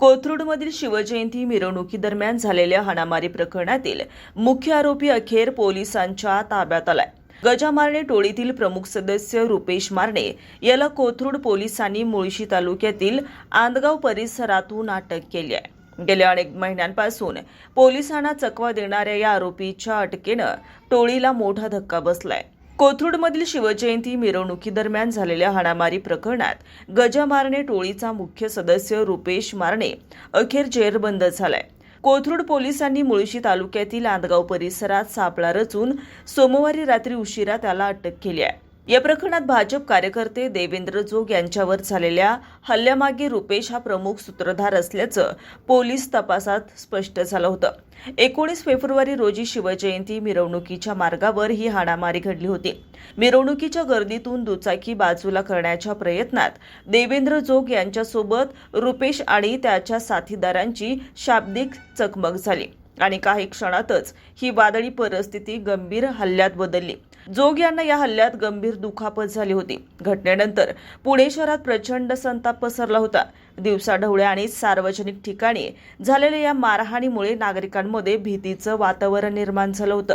कोथरूडमधील शिवजयंती मिरवणुकीदरम्यान झालेल्या हाणामारी प्रकरणातील मुख्य आरोपी अखेर पोलिसांच्या ताब्यात आलाय. गजा मारणे टोळीतील प्रमुख सदस्य रुपेश मारणे याला कोथरूड पोलिसांनी मुळशी तालुक्यातील आंदगाव परिसरातून अटक केली आहे. गेल्या अनेक महिन्यांपासून पोलिसांना चकवा देणाऱ्या या आरोपीच्या अटकेनं टोळीला मोठा धक्का बसलाय. कोथरूडमधील शिवजयंती मिरवणुकीदरम्यान झालेल्या हाणामारी प्रकरणात गजा मारणे टोळीचा मुख्य सदस्य रुपेश मारणे अखेर जेरबंद झालाय. कोथरूड पोलिसांनी मुळशी तालुक्यातील आंदगाव परिसरात सापळा रचून सोमवारी रात्री उशिरा त्याला अटक केली आहे. या प्रकरणात भाजप कार्यकर्ते देवेंद्र जोग यांच्यावर झालेल्या हल्ल्यामागे रुपेश हा प्रमुख सूत्रधार असल्याचं पोलीस तपासात स्पष्ट झालं होतं. एकोणीस फेब्रुवारी रोजी शिवजयंती मिरवणुकीच्या मार्गावर ही हाणामारी घडली होती. मिरवणुकीच्या गर्दीतून दुचाकी बाजूला करण्याच्या प्रयत्नात देवेंद्र जोग यांच्यासोबत रुपेश आणि त्याच्या साथीदारांची शाब्दिक चकमक झाली आणि काही क्षणातच ही वादळी परिस्थिती गंभीर हल्ल्यात बदलली. जोग यांना या हल्ल्यात गंभीर दुखापत झाली होती. घटनेनंतर पुणे शहरात प्रचंड संताप पसरला होता. दिवसाढवळ्या आणि सार्वजनिक ठिकाणी झालेल्या या मारहाणीमुळे नागरिकांमध्ये भीतीचं वातावरण निर्माण झालं होतं.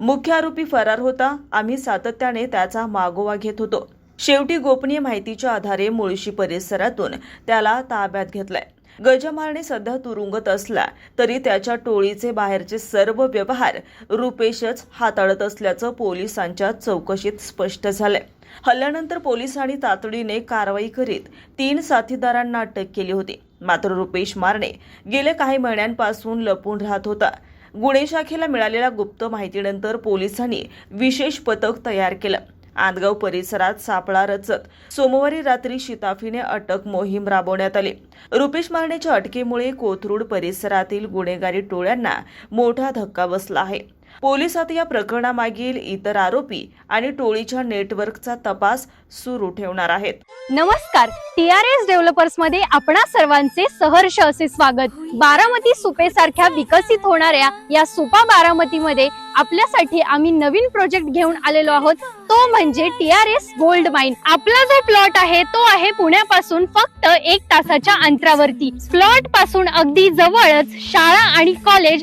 मुख्य आरोपी फरार होता. आम्ही सातत्याने त्याचा मागोवा घेत होतो. शेवटी गोपनीय माहितीच्या आधारे मुळशी परिसरातून त्याला ताब्यात घेतलाय. गजमारणे सध्या तुरुंगत असला तरी त्याच्या टोळीचे बाहेरचे सर्व व्यवहार रुपेशच हाताळत असल्याचं पोलिसांच्या चौकशीत स्पष्ट झालंय. हल्ल्यानंतर पोलिसांनी तातडीने कारवाई करीत तीन साथीदारांना अटक केली होती. मात्र रुपेश मारणे गेल्या काही महिन्यांपासून लपून राहत होता. गुन्हे शाखेला मिळालेल्या गुप्त माहितीनंतर पोलिसांनी विशेष पथक तयार केलं. आंदगाव परिसरात सापळा रचत सोमवारी रात्री शिताफीने अटक मोहीम राबवण्यात आली. रुपेश मारणेच्या अटकेमुळे कोथरूड परिसरातील गुन्हेगारी टोळ्यांना मोठा धक्का बसला आहे. पोलिसात या प्रकरणामागील इतर आरोपी आणि टोळीच्या नेटवर्कचा तपास सुरू ठेवणार आहेत. नमस्कार. टी आर एस डेव्हलपर्समध्ये आपणा सर्वांचे सहर्ष असे स्वागत. बारामती सुपे सारख्या विकसित होणाऱ्या या सुपा बारामती मध्ये आपल्यासाठी आम्ही नवीन प्रोजेक्ट घेऊन आलेलो आहोत. तो म्हणजे T R S gold mine आपला जो प्लॉट आहे तो आहे पुण्यापासून फक्त एक तासाच्या अंतरावरती. प्लॉटपासून अगदी जवळच शाळा आणि college